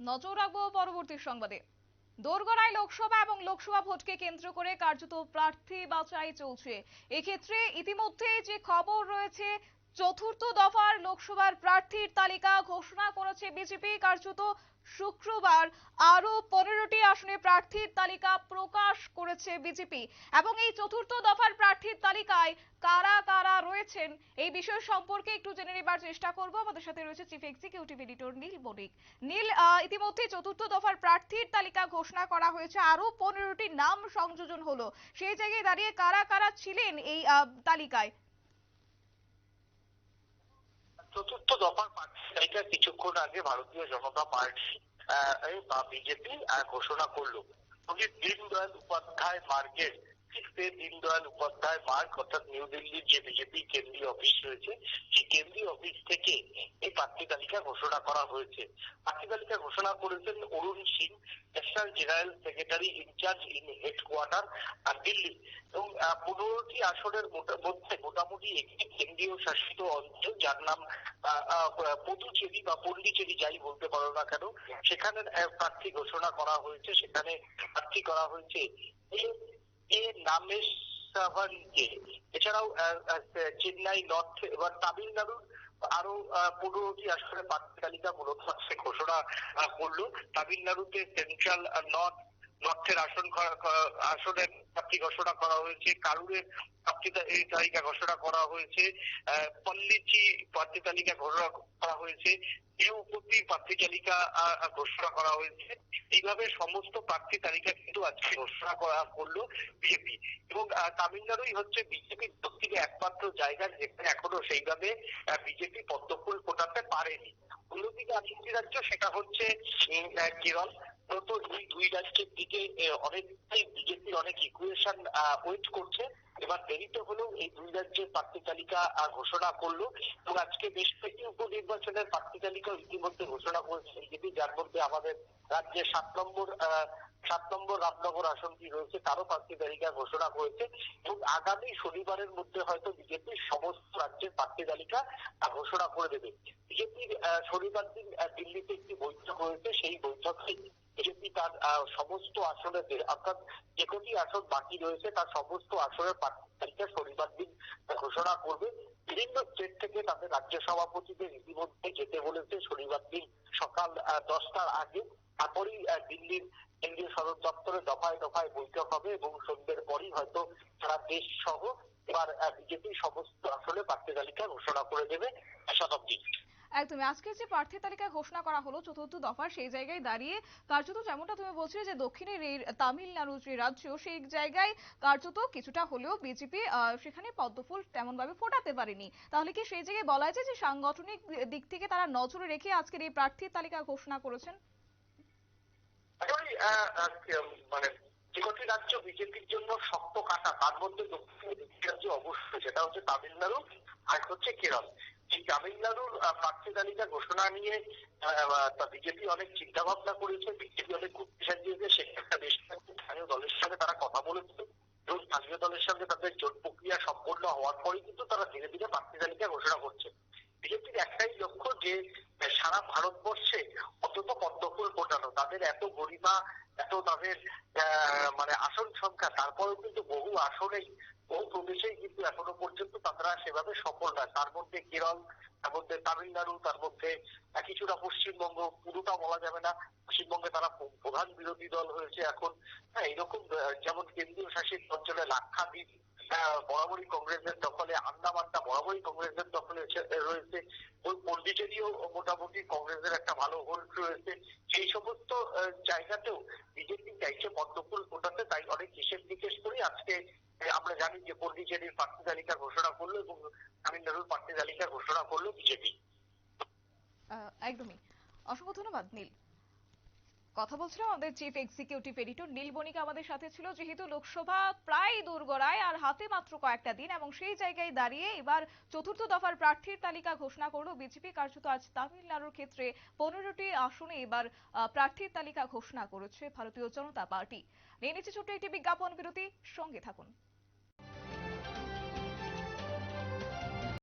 নজর রাখব পরবর্তী সংবাদে। দোরগড়ায় লোকসভা এবং লোকসভা ভোটকে কেন্দ্র করে কার্যত প্রার্থী বাছাই চলছে। এক্ষেত্রে ইতিমধ্যে যে খবর রয়েছে চতুর্থ দফার লোকসভার প্রার্থীর তালিকা ঘোষণা করেছে বিজেপি। কার্যত শুক্রবার আরও পনেরোটি আসনে প্রার্থীর তালিকা প্রকাশ করেছে বিজেপি। এবং এই চতুর্থ দফার প্রার্থীর তালিকায় কারা কারা রয়েছেন এই বিষয় সম্পর্কে একটু জেনে নেবার চেষ্টা করব। আমাদের সাথে রয়েছে chief executive editor Neel Banik Neel ইতিমধ্যে চতুর্থ দফার প্রার্থীর তালিকা ঘোষণা করা হয়েছে। আরও পনেরোটি নাম সংযোজন হলো। সেই জায়গায় দাঁড়িয়ে কারা কারা ছিলেন এই তালিকায়? চতুর্থ দফার তালিকা কিছুক্ষণ আগে ভারতীয় জনতা পার্টি বা বিজেপি ঘোষণা করল। পণ্ডিত দীনদয়াল উপাধ্যায় মার্গের সিক্সে দীনদয়াল উপাধ্যায় মার্গ অর্থাৎ নিউ দিল্লির যে বিজেপি কেন্দ্রীয় অফিস রয়েছে, সেই কেন্দ্রীয় অফিস থেকে এই প্রার্থী তালিকা ঘোষণা করা হয়েছে। প্রার্থী তালিকা ঘোষণা করেছেন Arun Singh, national general secretary incharge in headquarter, আর দিল্লি। এবং পনেরোটি আসনের মধ্যে মোটামুটি একটি কেন্দ্রীয় শাসিত অঞ্চল, যার নাম পদুচেরি বা পন্ডিচেরি যাই বলতে পারো না কেন, সেখানে প্রার্থী ঘোষণা করা হয়েছে, সেখানে প্রার্থী করা হয়েছে। এ- এ নামেশ সাভানকে এছাড়াও চেন্নাই নর্থ এবার তামিলনাড়ুর আরও পনেরোটি আসলে প্রার্থী তালিকা মূলত ঘোষণা করল। তামিলনাড়ুতে সেন্ট্রাল নর্থ নর্থের আসন আসনের প্রার্থী ঘোষণা করা হয়েছে কারুরের প্রার্থী এই তালিকা ঘোষণা করা হয়েছে পল্লিচি প্রার্থী তালিকা ঘোষণা করা হয়েছে তিরুপতি প্রার্থী তালিকা ঘোষণা করা হয়েছে। এইভাবে সমস্ত প্রার্থী তালিকা কিন্তু আজকে ঘোষণা করা করল বিজেপি। এবং তামিলনাড়ুই হচ্ছে বিজেপির দক্ষিণে একমাত্র জায়গা যেখানে এখনও সেইভাবে বিজেপি পদ্মফুল ফোটাতে পারেনি। অন্যদিকে আরেকটি রাজ্য, সেটা হচ্ছে কেরল। মূলত এই দুই রাজ্যের দিকে অনেকটাই বিজেপির অনেক ইকুয়েশন ওয়েট করছে। এবার দেরিতে হলেও এই দুই রাজ্যের প্রার্থী তালিকা ঘোষণা করল। এবং আজকে বেশ কয়েকটি উপনির্বাচনের প্রার্থী তালিকা ইতিমধ্যে ঘোষণা করেছে বিজেপি। যার মধ্যে আমাদের রাজ্যে সাত নম্বর সাত নম্বর রামনগর আসনটি রয়েছে, তারও প্রার্থী তালিকা ঘোষণা করেছে। এবং আগামী শনিবারের মধ্যে হয়তো বিজেপির সমস্ত রাজ্যের প্রার্থী তালিকা ঘোষণা করে দেবে। বিজেপির শনিবার দিন দিল্লিতে একটি বৈঠক হয়েছে। সেই বৈঠকে বিজেপি তার সমস্ত আসনের যে- অর্থাৎ যে কটি আসন বাকি রয়েছে, তার সমস্ত আসনের প্রার্থী শনিবার দিন ঘোষণা করবে। বিভিন্ন স্টেট থেকে তাদের রাজ্য সভাপতিদের ইতিমধ্যে যেতে বলেছে শনিবার দিন সকাল দশটার আগে। তারপরেই দিল্লির কেন্দ্রীয় সদর দপ্তরে দফায় দফায় বৈঠক হবে এবং সন্ধ্যের পরই হয়তো সারা দেশ সহ এবার বিজেপি সমস্ত আসনে প্রার্থী তালিকা ঘোষণা করে দেবে। শতাব্দী। একদমই আজকে যে প্রার্থী তালিকা ঘোষণা করা হলো চতুর্থ দফার, সেই জায়গায় দাঁড়িয়ে কার্যত যেমনটা তুমি বলছিলে যে দক্ষিণের এই তামিলনাড়ু যে রাজ্য, সেই জায়গায় কার্যত কিছুটা হলেও বিজেপি সেখানে পদ্মফুল তেমন ভাবে ফোটাতে পারেনি। তাহলে কি সেই জায়গায় বলা যায় যে সাংগঠনিক দিক থেকে তারা নজরে রেখে আজকের এই প্রার্থীর তালিকা ঘোষণা করেছেন? মানে যে কটি রাজ্য বিজেপির জন্য শক্ত কাটা, তার মধ্যে দক্ষিণের রাজ্য অবশ্যই, সেটা হচ্ছে তামিলনাড়ু আর হচ্ছে কেরল। এই তামিলনাড়ুর প্রার্থী তালিকা ঘোষণা নিয়ে বিজেপি অনেক চিন্তা ভাবনা করেছে, বিজেপি অনেক ঘুরতে সাজিয়েছে সেখানে বেশ কয়েকটি স্থানীয় দলের সাথে তারা কথা বলেছে। এবং স্থানীয় দলের সঙ্গে তাদের জোট প্রক্রিয়া সম্পন্ন হওয়ার পরে কিন্তু তারা ধীরে ধীরে প্রার্থী তালিকা ঘোষণা করছে। বিজেপির একটাই লক্ষ্য যে সারা ভারতবর্ষে এত তাদের মানে আসন সংখ্যা, তারপরেও কিন্তু বহু আসনেই, বহু প্রদেশেই কিন্তু এখনও পর্যন্ত তারা সেভাবে সফল নয় তার মধ্যে কেরল, তার মধ্যে তামিলনাড়ু, তার মধ্যে কিছুটা পশ্চিমবঙ্গ, পুরোটা বলা যাবে না। পশ্চিমবঙ্গে তারা প্রধান বিরোধী দল হয়েছে এখন। হ্যাঁ এরকম যেমন কেন্দ্রীয় শাসিত অঞ্চলে লাক্ষাদ্বীপ বরাবরই কংগ্রেসের দখলে আন্দামানটা বরাবরই কংগ্রেসের দখলে রয়েছে। ওই পন্ডিচেরিও মোটামুটি কংগ্রেসের একটা ভালো হোল্ড রয়েছে সেই সমস্ত আহ, জায়গাতেও চাইছে পদ্মফুল ফোটাতে তাই অনেক হিসেব নিকেশ করে। আজকে আমরা জানি যে পন্ডিচেরির প্রার্থী তালিকা ঘোষণা করল এবং তামিলনাড়ুর প্রার্থী তালিকা ঘোষণা করল বিজেপি। একদমই। অসংখ্য ধন্যবাদ, নীল। কথা বলছিলাম আমাদের chief executive editor Neel Banik আমাদের সাথে ছিল, যেহেতু লোকসভা প্রায় দোরগোড়ায় আর হাতে মাত্র কয়েকটা দিন এবং সেই জায়গায় দাঁড়িয়ে এবার চতুর্থ দফার প্রার্থীর তালিকা ঘোষণা করল বিজেপি, কার্যত আজ তামিলনাড়ুর ক্ষেত্রে পনেরোটি আসনে এবার প্রার্থীর তালিকা ঘোষণা করেছে ভারতীয় জনতা পার্টি। নিয়ে নিচ্ছে ছোট্ট একটি বিজ্ঞাপন বিরতি, সঙ্গে থাকুন।